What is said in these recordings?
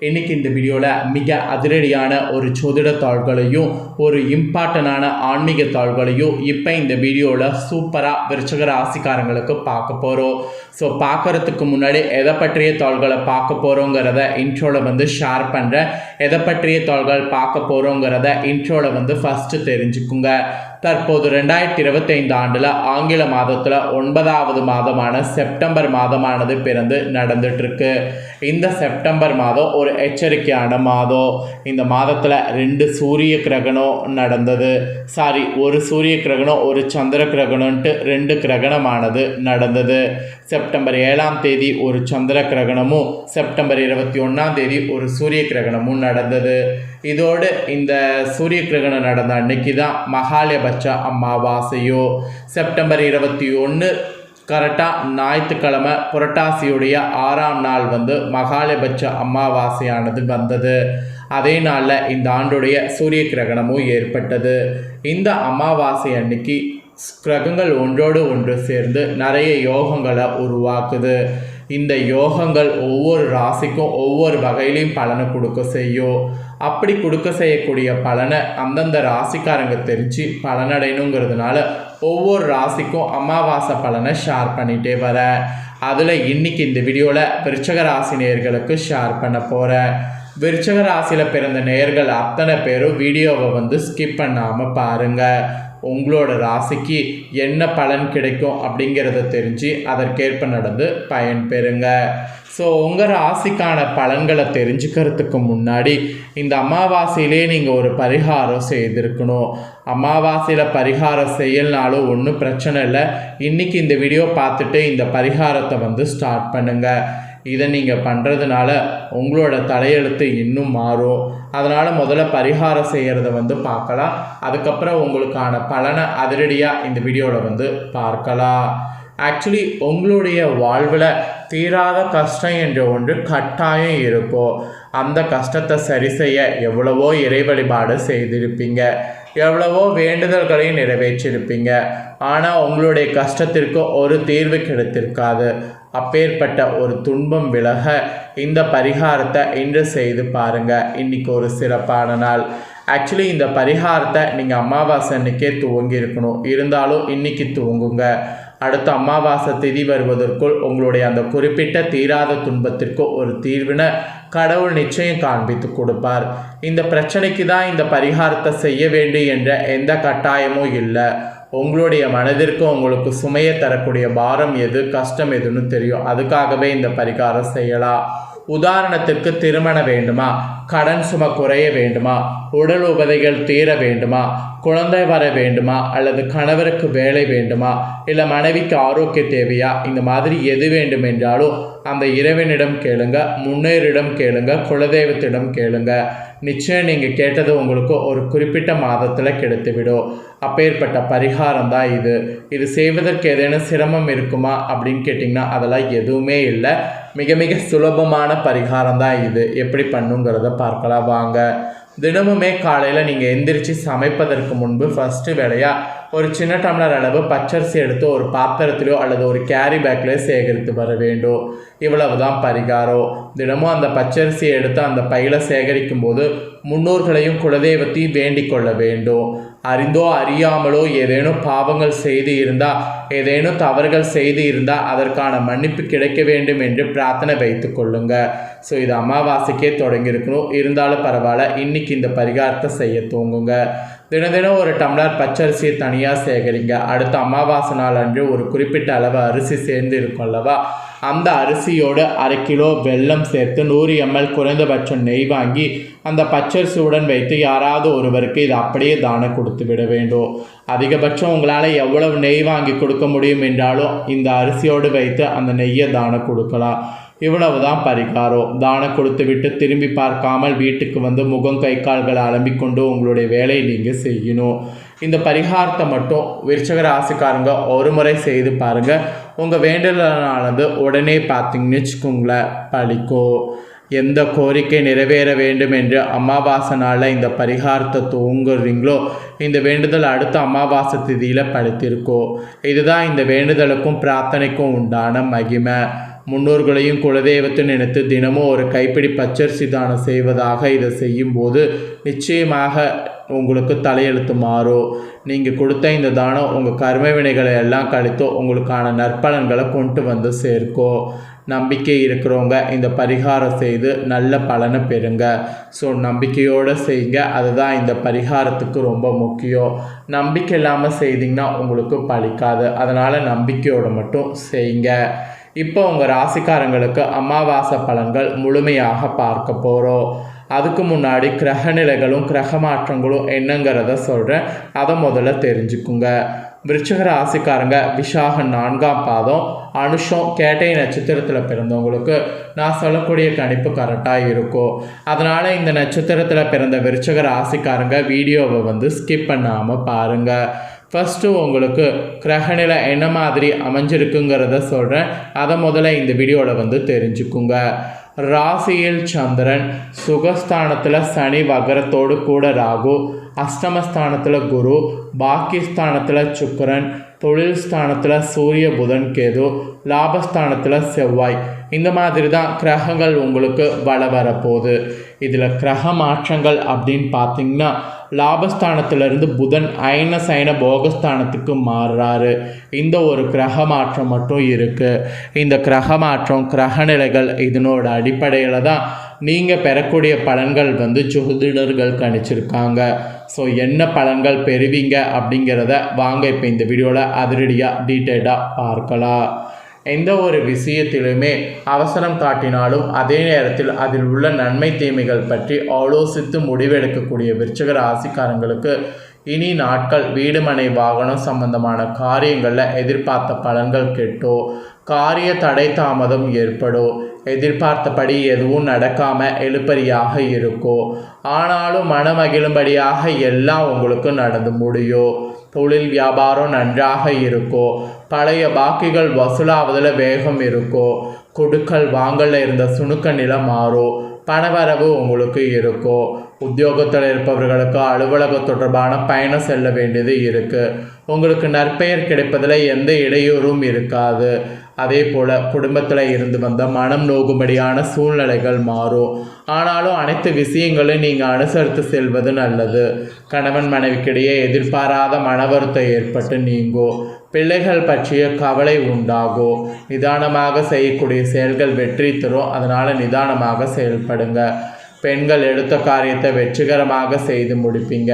இன்னைக்கு இந்த வீடியோவில் மிக அதிரடியான ஒரு சோதிட தாள்களையும் ஒரு இம்பார்ட்டண்டான ஆன்மீக தாள்களையும் இப்போ இந்த வீடியோவில் சூப்பராக விருச்சக ராசிக்காரங்களுக்கு பார்க்க போகிறோம் ஸோ பார்க்கறதுக்கு முன்னாடி எதை பற்றிய தாள்களை பார்க்க போகிறோங்கிறத இன்ட்ரோவில் வந்து ஷேர் பண்ணுறேன் எதை பற்றிய தாள்கள் பார்க்க போகிறோங்கிறத இன்ட்ரோவில் வந்து ஃபஸ்ட்டு தெரிஞ்சுக்குங்க. தற்போது ரெண்டாயிரத்தி இருபத்தைந்து ஆண்டில் ஆங்கில மாதத்தில் ஒன்பதாவது மாதமான செப்டம்பர் மாதமானது பிறந்து நடந்துட்டுருக்கு. இந்த செப்டம்பர் மாதம் ஒரு எச்சரிக்கையான மாதம். இந்த மாதத்தில் ரெண்டு சூரிய கிரகணம் நடந்தது. சாரி ஒரு சூரிய கிரகணம் ஒரு சந்திர கிரகணம்ன்ட்டு ரெண்டு கிரகணமானது நடந்தது. செப்டம்பர் ஏழாம் தேதி ஒரு சந்திர கிரகணமும் செப்டம்பர் இருபத்தி ஒன்றாம் தேதி ஒரு சூரிய கிரகணமும் நடந்தது. இதோடு இந்த சூரிய கிரகணம் நடந்த அன்னைக்கு தான் மகாலயபட்ச அமாவாசையோ செப்டம்பர் இருபத்தி ஒன்று கரெக்டாக ஞாயிற்றுக்கிழமை புரட்டாசியுடைய ஆறாம் நாள் வந்து மகாலயபட்ச அமாவாசையானது வந்தது. அதே நாளில் இந்த ஆண்டுடைய சூரிய கிரகணமும் ஏற்பட்டது. இந்த அமாவாசை அன்னைக்கு கிரகங்கள் ஒன்றோடு ஒன்று சேர்ந்து நிறைய யோகங்களை உருவாக்குது. இந்த யோகங்கள் ஒவ்வொரு ராசிக்கும் ஒவ்வொரு வகையிலையும் பலனை கொடுக்க செய்யும். அப்படி கொடுக்க செய்யக்கூடிய பலனை அந்தந்த ராசிக்காரங்க தெரிஞ்சு பலனடையணுங்கிறதுனால ஒவ்வொரு ராசிக்கும் அமாவாசை பலனை ஷேர் பண்ணிகிட்டே வரேன் அதில் இன்னைக்கு இந்த வீடியோவில் விருச்சக ராசி நேர்களுக்கு ஷேர் பண்ண போகிறேன் விருச்சக ராசியில் பிறந்த நேயர்கள் அத்தனை பேரும் வீடியோவை வந்து ஸ்கிப் பண்ணாமல் பாருங்கள் உங்களோட ராசிக்கு என்ன பலன் கிடைக்கும் அப்படிங்கிறத தெரிஞ்சு அதற்கேற்ப நடந்து பயன் பெறுங்க. ஸோ உங்கள் ராசிக்கான பலன்களை தெரிஞ்சுக்கிறதுக்கு முன்னாடி இந்த அமாவாசையிலே நீங்கள் ஒரு பரிகாரம் செய்திருக்கணும். அமாவாசையில் பரிகாரம் செய்யலனாலும் ஒன்றும் பிரச்சனை இல்லை. இன்றைக்கி இந்த வீடியோ பார்த்துட்டு இந்த பரிகாரத்தை வந்து ஸ்டார்ட் பண்ணுங்கள் இதை நீங்கள் பண்ணுறதுனால உங்களோட தலையெழுத்து இன்னும் மாறும். அதனால் முதல்ல பரிகாரம் செய்கிறத வந்து பார்க்கலாம். அதுக்கப்புறம் உங்களுக்கான பலனை அதிரடியாக இந்த வீடியோவில் வந்து பார்க்கலாம். ஆக்சுவலி உங்களுடைய வாழ்வில் தீராத கஷ்டம் என்ற ஒன்று கட்டாயம் இருக்கும் அந்த கஷ்டத்தை சரி செய்ய எவ்வளவோ இறை வழிபாடு செய்திருப்பீங்க. எவ்வளவோ வேண்டுதல்களையும் நிறைவேற்றியிருப்பீங்க ஆனால் உங்களுடைய கஷ்டத்திற்கு ஒரு தீர்வு கிடைத்திருக்காது. அப்பேற்பட்ட ஒரு துன்பம் விலக இந்த பரிகாரத்தை இன்று செய்து பாருங்கள் இன்றைக்கி ஒரு சிறப்பான நாள். ஆக்சுவலி இந்த பரிகாரத்தை நீங்கள் அமாவாசை அன்னைக்கே துவங்கியிருக்கணும். இருந்தாலும் இன்னைக்கு துவங்குங்க. அடுத்த அமாவாசை திதி வருவதற்குள் உங்களுடைய அந்த குறிப்பிட்ட தீராத துன்பத்திற்கு ஒரு தீர்வினை கடவுள் நிச்சயம் காண்பித்து கொடுப்பார். இந்த பிரச்சனைக்கு தான் இந்த பரிகாரத்தை செய்ய வேண்டும் என்ற எந்த கட்டாயமும் இல்லை. உங்களுடைய மனதிற்கு உங்களுக்கு சுமையை தரக்கூடிய பாரம் எது கஷ்டம் எதுன்னு தெரியும். அதுக்காகவே இந்த பரிகாரம் செய்யலாம். உதாரணத்திற்கு திருமணம் வேண்டுமா? கடன் சும குறைய வேண்டுமா? உடல் உபதைகள் தீர வேண்டுமா? குழந்தை வர வேண்டுமா? அல்லது கணவருக்கு வேலை வேண்டுமா? இல்லை மனைவிக்கு ஆரோக்கிய தேவையா? இந்த மாதிரி எது வேண்டும் என்றாலும் அந்த இறைவனிடம் கேளுங்க முன்னேறிடம் கேளுங்க குலதெய்வத்திடம் கேளுங்க. நிச்சயம் நீங்கள் கேட்டது உங்களுக்கு ஒரு குறிப்பிட்ட மாதத்தில் கிடைத்துவிடும். அப்பேற்பட்ட பரிகாரம் தான் இது. இது செய்வதற்கு ஏதேனும் சிரமம் இருக்குமா அப்படின்னு கேட்டிங்கன்னா அதெல்லாம் எதுவுமே இல்லை. மிக மிக சுலபமான பரிகாரம் தான் இது. எப்படி பண்ணுங்கிறத பார்க்கலாம். வாங்க. தினமுமே காலையில் நீங்கள் எந்திரிச்சு சமைப்பதற்கு முன்பு ஃபஸ்ட்டு வேலையாக ஒரு சின்ன டம்ளர் அளவு பச்சரிசி எடுத்து ஒரு பாத்திரத்திலோ அல்லது ஒரு கேரி பேக்கில் சேகரித்து வர வேண்டும் இவ்வளவு தான் பரிகாரம் தினமும் அந்த பச்சரிசியை எடுத்து அந்த பையில சேகரிக்கும் போது முன்னோர்களையும் குலதெய்வத்தையும் வேண்டிக் கொள்ள வேண்டும் அறிந்தோ அறியாமலோ ஏதேனும் பாவங்கள் செய்து இருந்தால் ஏதேனும் தவறுகள் செய்து இருந்தால் அதற்கான மன்னிப்பு கிடைக்க வேண்டும் என்று பிரார்த்தனை வைத்து கொள்ளுங்க ஸோ இது அமாவாசைக்கே தொடங்கியிருக்கணும் இருந்தாலும் பரவாயில்ல இன்னைக்கு இந்த பரிகாரத்தை செய்ய தூங்குங்க தினம் தினம் ஒரு டம்ளர் பச்சரிசியை தனியாக சேகரிங்க. அடுத்த அமாவாசை நாள் அன்று ஒரு குறிப்பிட்ட அளவு அரிசி சேர்ந்து இருக்கும் அல்லவா அந்த அரிசியோடு அரை கிலோ வெல்லம் சேர்த்து நூறு எம்எல் குறைந்தபட்சம் நெய் வாங்கி அந்த பச்சரிசியுடன் வைத்து யாராவது ஒருவருக்கு இது அப்படியே தானம் கொடுத்து விட வேண்டும். அதிகபட்சம் உங்களால் எவ்வளவு நெய் வாங்கி கொடுக்க முடியும் என்றாலும் இந்த அரிசியோடு வைத்து அந்த நெய்யை தானம் கொடுக்கலாம். இவ்வளவு தான் பரிகாரம் தானம் கொடுத்து விட்டு திரும்பி பார்க்காமல் வீட்டுக்கு வந்து முகம் கை கால்களை அலம்பிக்கொண்டு உங்களுடைய வேலையை நீங்கள் செய்யணும். இந்த பரிகாரத்தை மட்டும் விருச்சக ராசிக்காரங்க ஒரு முறை செய்து பாருங்கள் உங்கள் வேண்டுதலானது உடனே பார்த்தீங்கன்னு வச்சுக்கோங்களேன் பழிக்கும் எந்த கோரிக்கை நிறைவேற வேண்டும் என்று அமாவாசை நாளில் இந்த பரிகாரத்தை தூங்குறீங்களோ இந்த வேண்டுதல் அடுத்த அமாவாசை திதியில் படுத்திருக்கோ இதுதான் இந்த வேண்டுதலுக்கும் பிரார்த்தனைக்கும் உண்டான மகிமை. முன்னோர்களையும் குலதெய்வத்தை நினைத்து தினமும் ஒரு கைப்பிடி பச்சரிசி தானம் செய்வதாக இதை செய்யும்போது நிச்சயமாக உங்களுக்கு தலையெழுத்து மாறும் நீங்கள் கொடுத்த இந்த தானம் உங்கள் கர்ம வினைகளை எல்லாம் கழித்து உங்களுக்கான நற்பலன்களை கொண்டு வந்து சேர்க்கும் நம்பிக்கை இருக்கிறவங்க இந்த பரிகாரம் செய்து நல்ல பலனை பெறுங்க. ஸோ நம்பிக்கையோடு செய்யுங்க. அதுதான் இந்த பரிகாரத்துக்கு ரொம்ப முக்கியம். நம்பிக்கை இல்லாமல் செய்தீங்கன்னா உங்களுக்கு பழிக்காது. அதனால் நம்பிக்கையோடு மட்டும் செய்யுங்க. இப்போ உங்கள் ராசிக்காரங்களுக்கு அமாவாசை பலன்கள் முழுமையாக பார்க்க போகிறோம் அதுக்கு முன்னாடி கிரக நிலைகளும் கிரக மாற்றங்களும் என்னங்கிறத சொல்கிறேன் அதை முதல்ல தெரிஞ்சுக்குங்க. விருச்சக ராசிக்காரங்க விஷாக நான்காம் பாதம் அனுஷம் கேட்டை நட்சத்திரத்தில் பிறந்தவங்களுக்கு நான் சொல்லக்கூடிய கணிப்பு கரெக்டாக இருக்கும். அதனால் இந்த நட்சத்திரத்தில் பிறந்த விருச்சக ராசிக்காரங்க வீடியோவை வந்து ஸ்கிப் பண்ணாமல் பாருங்கள் ஃபஸ்ட்டு உங்களுக்கு கிரகநிலை என்ன மாதிரி அமைஞ்சிருக்குங்கிறத சொல்கிறேன் அதை முதல்ல இந்த வீடியோவில் வந்து தெரிஞ்சுக்குங்க. ராசியில் சந்திரன் சுகஸ்தானத்தில் சனி வகரத்தோடு கூட ராகு அஷ்டமஸ்தானத்தில் குரு பாக்கிஸ்தானத்தில் சுக்கரன் தொழில் ஸ்தானத்தில் சூரிய புதன் கேது லாபஸ்தானத்தில் செவ்வாய். இந்த மாதிரி தான் கிரகங்கள் உங்களுக்கு வள வரப்போகுது. இதில் கிரக மாற்றங்கள் அப்படின்னு பார்த்தீங்கன்னா லாபஸ்தானத்திலிருந்து புதன் அயன சைன போகஸ்தானத்துக்கு மாறுறாரு. இந்த ஒரு கிரக மாற்றம் மட்டும் இருக்குது இந்த கிரக மாற்றம் கிரக நிலைகள் இதனோட அடிப்படையில் தான் நீங்கள் பெறக்கூடிய பலன்கள் வந்து ஜோதிடர்கள் கணிச்சிருக்காங்க. ஸோ என்ன பலன்கள் பெறுவீங்க அப்படிங்கிறத வாங்க இப்போ இந்த வீடியோவில் அதிரடியாக டீட்டெயிலாக பார்க்கலாம். எந்த ஒரு விஷயத்திலுமே அவசரம் காட்டினாலும் அதே நேரத்தில் அதில் உள்ள நன்மை தீமைகள் பற்றி ஆலோசித்து முடிவெடுக்கக்கூடிய விருச்சக ராசிக்காரங்களுக்கு இனி நாட்கள் வீடுமனை வாகனம் சம்பந்தமான காரியங்களில் எதிர்பார்த்த பலன்கள் கெட்டோ காரிய தடை தாமதம் ஏற்படும் எதிர்பார்த்தபடி எதுவும் நடக்காமல் எழுப்பறியாக இருக்கோ ஆனாலும் மனமகிழும்படியாக எல்லாம் உங்களுக்கு நடந்து முடியும் தொழில் வியாபாரம் நன்றாக இருக்கோ பழைய பாக்கிகள் வசூலாவதில் வேகம் இருக்கோ கொடுக்கல் வாங்கல இருந்த சுணுக்க நிலம் மாறும் பணவரவு உங்களுக்கு இருக்கும் உத்தியோகத்தில் இருப்பவர்களுக்கு அலுவலக தொடர்பான பயணம் செல்ல வேண்டியது இருக்குது உங்களுக்கு நற்பெயர் கிடைப்பதில் எந்த இடையூறும் இருக்காது. அதே போல் குடும்பத்தில் இருந்து வந்த மனம் நோகும்படியான சூழ்நிலைகள் மாறும். ஆனாலும் அனைத்து விஷயங்களையும் நீங்கள் அனுசரித்து செல்வது நல்லது. கணவன் மனைவிக்கிடையே எதிர்பாராத மன வருத்தம் ஏற்பட்டு நீங்கும் பிள்ளைகள் பற்றிய கவலை உண்டாகும் நிதானமாக செய்யக்கூடிய செயல்கள் வெற்றி தரும். அதனால் நிதானமாக செயல்படுங்க. பெண்கள் எடுத்த காரியத்தை வெற்றிகரமாக செய்து முடிப்பீங்க.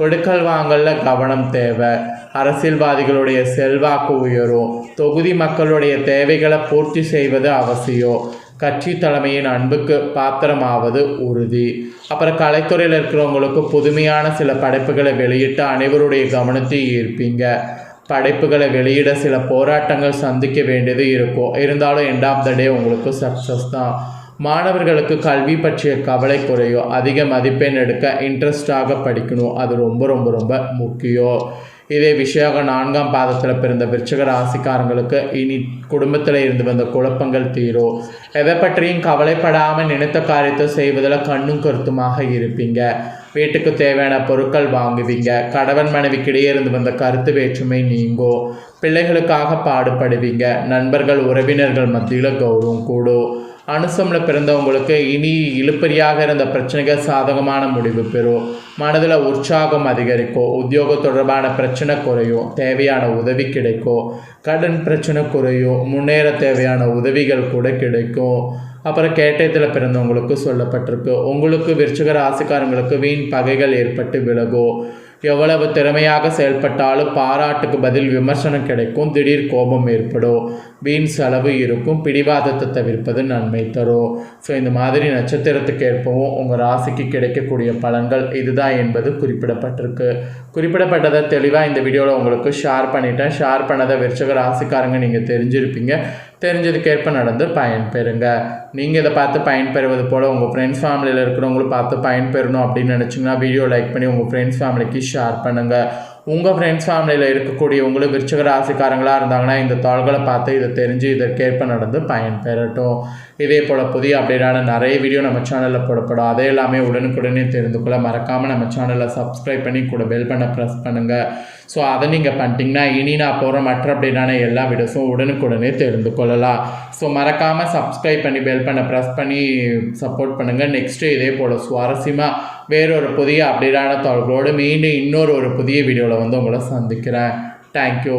கொடுக்கல் வாங்கல கவனம் தேவை. அரசியல்வாதிகளுடைய செல்வாக்கு உயரும். தொகுதி மக்களுடைய தேவைகளை பூர்த்தி செய்வது அவசியம். கட்சி தலைமையின் அன்புக்கு பாத்திரமாவது உறுதி. அப்புறம் கலைத்துறையில் இருக்கிறவங்களுக்கு புதுமையான சில படைப்புகளை வெளியிட்டு அனைவருடைய கவனத்தை ஈர்ப்பீங்க. படைப்புகளை வெளியிட சில போராட்டங்கள் சந்திக்க வேண்டியது இருக்கும். இருந்தாலும் எண்ட் ஆஃப் த டே உங்களுக்கு சக்ஸஸ் தான். மாணவர்களுக்கு கல்வி பற்றிய கவலை குறையும் அதிக மதிப்பெண் எடுக்க இன்ட்ரெஸ்டாக படிக்கணும். அது ரொம்ப ரொம்ப ரொம்ப முக்கியம் இதே விஷயாக நான்காம் பாதத்தில் பிறந்த விருச்சக ராசிக்காரங்களுக்கு இனி குடும்பத்தில் இருந்து வந்த குழப்பங்கள் தீரும் எதை பற்றியும் கவலைப்படாமல் நினைத்த காரியத்தை செய்வதில் கண்ணும் கருத்துமாக இருப்பீங்க. வீட்டுக்கு தேவையான பொருட்கள் வாங்குவீங்க. கணவன் மனைவிக்கிடையே இருந்து வந்த கருத்து வேற்றுமை நீங்கும் பிள்ளைகளுக்காக பாடுபடுவீங்க. நண்பர்கள் உறவினர்கள் மத்தியில் கௌரவம் கூடும் அனுசமில் பிறந்தவங்களுக்கு இனி இழுப்பறியாக இருந்த பிரச்சனைகள் சாதகமான முடிவு பெறும். மனதில் உற்சாகம் அதிகரிக்கும். உத்தியோகம் தொடர்பான பிரச்சனை குறையும். தேவையான உதவி கிடைக்கும். கடன் பிரச்சனை குறையும். முன்னேற தேவையான உதவிகள் கூட கிடைக்கும். அப்புறம் கேட்டயத்தில் பிறந்தவங்களுக்கு சொல்லப்பட்டிருக்கு. உங்களுக்கு விருச்சிக ராசிக்காரங்களுக்கு வீண் பகைகள் ஏற்பட்டு விலகும். எவ்வளவு திறமையாக செயல்பட்டாலும் பாராட்டுக்கு பதில் விமர்சனம் கிடைக்கும். திடீர் கோபம் ஏற்படும். வீண் செலவு இருக்கும். பிடிவாதத்தை தவிர்ப்பது நன்மை தரும். ஸோ இந்த மாதிரி நட்சத்திரத்துக்கு ஏற்பவும் உங்கள் ராசிக்கு கிடைக்கக்கூடிய பலன்கள் இதுதான் என்பது குறிப்பிடப்பட்டிருக்கு. குறிப்பிடப்பட்டதை தெளிவாக இந்த வீடியோவில் உங்களுக்கு ஷேர் பண்ணிட்டேன். ஷேர் பண்ணதை விருச்சக ராசிக்காரங்க நீங்கள் தெரிஞ்சிருப்பீங்க. தெரிஞ்சதுக்கேற்ப நடந்து பயன்பெறுங்க. நீங்கள் இதை பார்த்து பயன்பெறுவது போல் உங்கள் ஃப்ரெண்ட்ஸ் ஃபேமிலியில் இருக்கிறவங்களும் பார்த்து பயன்பெறணும் அப்படின்னு நினச்சிங்கன்னா வீடியோ லைக் பண்ணி உங்கள் ஃப்ரெண்ட்ஸ் ஃபேமிலிக்கு ஷேர் பண்ணுங்கள் உங்கள் ஃப்ரெண்ட்ஸ் ஃபேமிலியில் இருக்கக்கூடிய உங்களுக்கு விருச்சக ராசிக்காரங்களாக இருந்தாங்கன்னா இந்த தாள்களை பார்த்து இதை தெரிஞ்சு இதற்கேற்ப நடந்து பயன்பெறட்டும். இதே போல் புதிய அப்டேட்டான நிறைய வீடியோ நம்ம சேனலில் போடப்படும். அதே எல்லாமே உடனுக்குடனே தெரிந்து கொள்ள மறக்காமல் நம்ம சேனலை சப்ஸ்கிரைப் பண்ணி கூட பெல் பண்ண ப்ரெஸ் பண்ணுங்கள் ஸோ அதை நீங்கள் பண்ணிட்டீங்கன்னா இனி நான் போகிற மற்ற அப்படின்னா எல்லா வீடியோஸும் உடனுக்குடனே தெரிந்து கொள்ளலாம். ஸோ மறக்காமல் சப்ஸ்கிரைப் பண்ணி பெல் பண்ண ப்ரெஸ் பண்ணி சப்போர்ட் பண்ணுங்கள் நெக்ஸ்ட்டு இதே போல் சுவாரஸ்யமாக வேறொரு புதிய அப்டேட்டான தொடர்போடு மீண்டும் இன்னொரு ஒரு புதிய வீடியோவில் வந்து உங்களை சந்திக்கிறேன். தேங்க்யூ